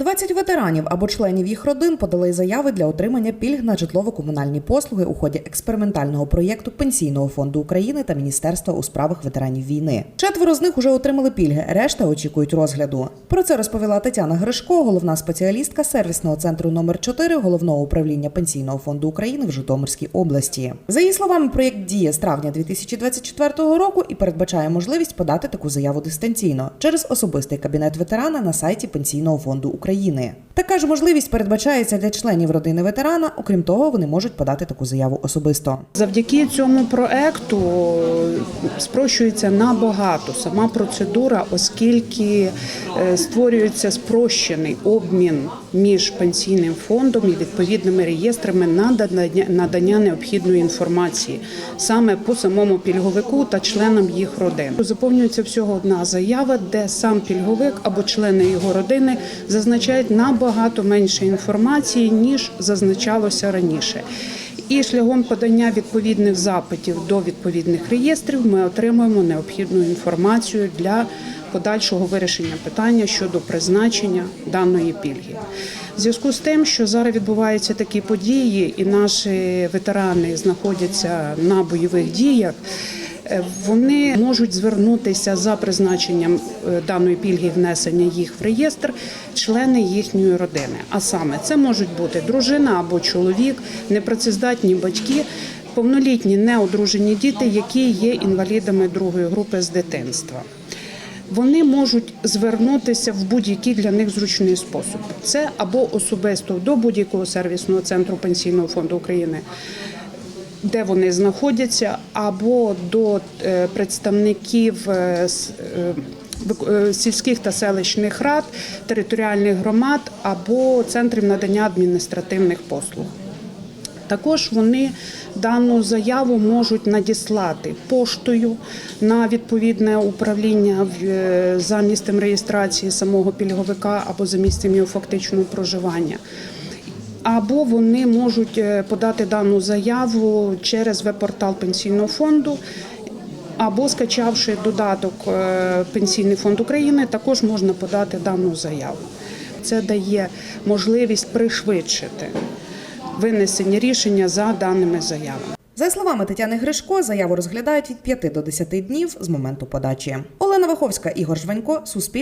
20 ветеранів або членів їх родин подали заяви для отримання пільг на житлово-комунальні послуги у ході експериментального проєкту Пенсійного фонду України та Міністерства у справах ветеранів війни. Четверо з них уже отримали пільги, решта очікують розгляду. Про це розповіла Тетяна Гришко, головна спеціалістка сервісного центру номер 4 головного управління Пенсійного фонду України в Житомирській області. За її словами, проєкт діє з травня 2024 року і передбачає можливість подати таку заяву дистанційно через особистий кабінет ветерана на сайті Пенсійного фонду України. Така ж можливість передбачається для членів родини ветерана. Окрім того, вони можуть подати таку заяву особисто. Завдяки цьому проекту спрощується набагато сама процедура, оскільки е, створюється спрощений обмін між пенсійним фондом і відповідними реєстрами надання- необхідної інформації саме по самому пільговику та членам їх родин. Заповнюється всього одна заява, де сам пільговик або члени його родини зазначають набагато менше інформації ніж зазначалося раніше. І шляхом подання відповідних запитів до відповідних реєстрів ми отримуємо необхідну інформацію для подальшого вирішення питання щодо призначення даної пільги. В зв'язку з тим, що зараз відбуваються такі події, і наші ветерани знаходяться на бойових діях. е, Вони можуть звернутися за призначенням е, даної пільги внесення їх в реєстр члени їхньої родини. А саме це можуть бути дружина або чоловік, непрацездатні батьки, повнолітні неодружені діти, які є інвалідами другої групи з дитинства. Вони можуть звернутися в будь-який для них зручний спосіб. Це або особисто до будь-якого сервісного центру пенсійного фонду України, де вони знаходяться, або до е, представників е, е, сільських та селищних рад, територіальних громад або центрів надання адміністративних послуг. Також вони дану заяву можуть надіслати поштою на відповідне управління е, за місцем реєстрації самого пільговика або за місцем його фактичного проживання. Або вони можуть е, подати дану заяву через веб-портал пенсійного фонду, або скачавши додаток е, Пенсійний фонд України, також можна подати дану заяву. Це дає можливість пришвидшити винесення рішення за даними заявами. За словами Тетяни Гришко, заяву розглядають від 5 до 10 днів з моменту подачі. Олена Ваховська, Ігор Жванько, Суспільне.